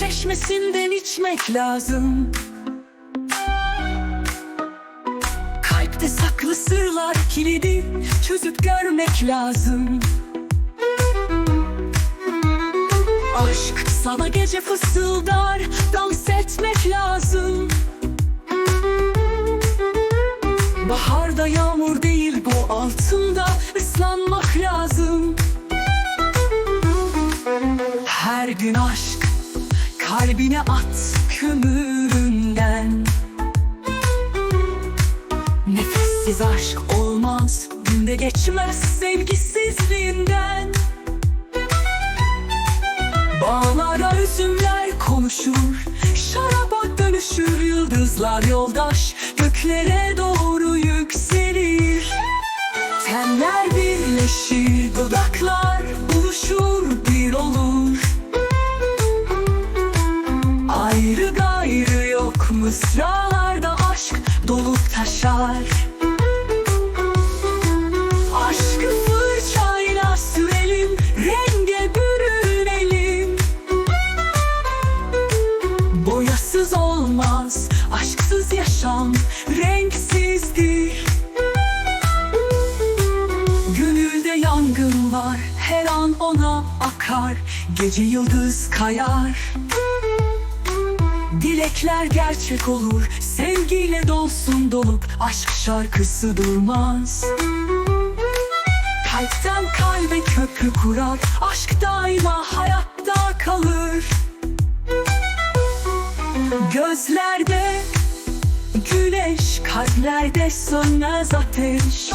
Çeşmesinden içmek lazım. Kalpte saklı sırlar kilidi çözüp görmek lazım. Aşk sana gece fısıldar, dans etmek lazım. Baharda yağmur değil bu altında ıslanmak lazım. Her gün aşk kalbine at kömüründen Nefessiz aşk olmaz günde geçmez sevgisizliğinden konuşur Şaraba dönüşür yıldızlar yoldaş Göklere doğru yükselir Tenler birleşir, dudaklar buluşur, bir olur. Ayrı gayrı yok mısralarda aşk dolup taşar. Var her an ona akar. Gece yıldız kayar. Dilekler gerçek olur Sevgiyle dolsun dolup Aşk şarkısı durmaz. Kalpten kalbe köprü kurar Aşk daima hayatta kalır. Gözlerde güneş Kalplerde sönmez ateş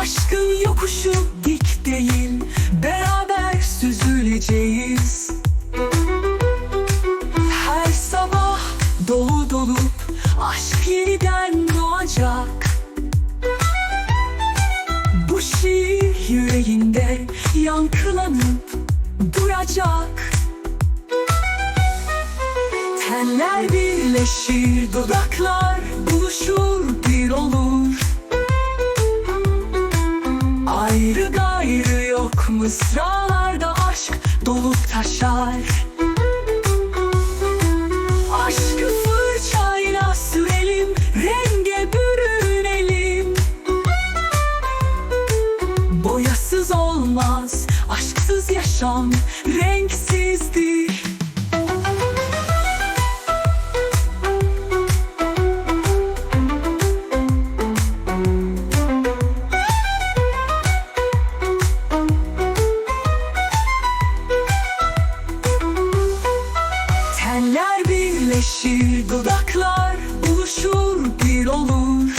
Aşkın yokuşu dik değil Beraber süzüleceğiz. Her sabah dolu dolup Aşk yeniden doğacak. Bu şiir yüreğinde Yankılanıp duracak. Tenler birleşir Dudaklar buluşur bir olur mısralarda aşk dolup taşar. Aşkı fırçayla sürelim, renge bürünelim. Boyasız olmaz, aşksız yaşam birleşir, dudaklar buluşur, bir olur.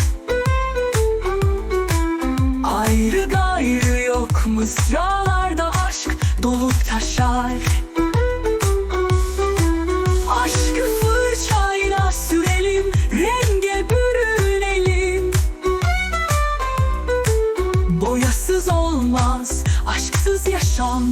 Ayrı gayrı yok mısralarda aşk dolup taşar. Aşkı fırçayla sürelim, renge bürünelim. Boyasız olmaz, aşksız yaşam